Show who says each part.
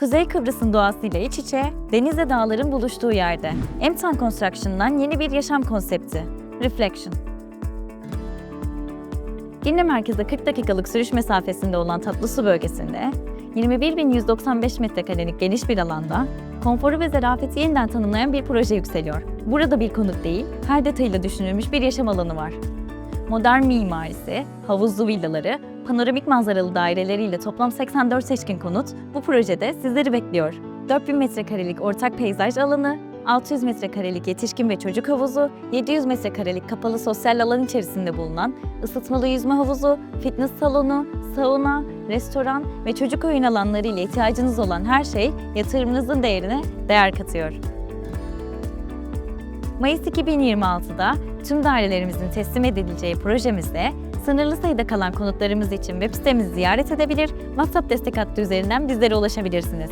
Speaker 1: Kuzey Kıbrıs'ın doğasıyla iç içe, denizle dağların buluştuğu yerde. Emtan Construction'dan yeni bir yaşam konsepti. Reflection. Girne merkeze 40 dakikalık sürüş mesafesinde olan Tatlısu bölgesinde, 21.195 metrekarelik geniş bir alanda, konforu ve zarafeti yeniden tanımlayan bir proje yükseliyor. Burada bir konut değil, her detayıyla düşünülmüş bir yaşam alanı var. Modern mimarisi, havuzlu villaları, panoramik manzaralı daireleriyle toplam 84 seçkin konut bu projede sizleri bekliyor. 4000 metrekarelik ortak peyzaj alanı, 600 metrekarelik yetişkin ve çocuk havuzu, 700 metrekarelik kapalı sosyal alan içerisinde bulunan ısıtmalı yüzme havuzu, fitness salonu, sauna, restoran ve çocuk oyun alanları ile ihtiyacınız olan her şey yatırımınızın değerine değer katıyor. Mayıs 2026'da tüm dairelerimizin teslim edileceği projemizde sınırlı sayıda kalan konutlarımız için web sitemizi ziyaret edebilir, WhatsApp destek hattı üzerinden bizlere ulaşabilirsiniz.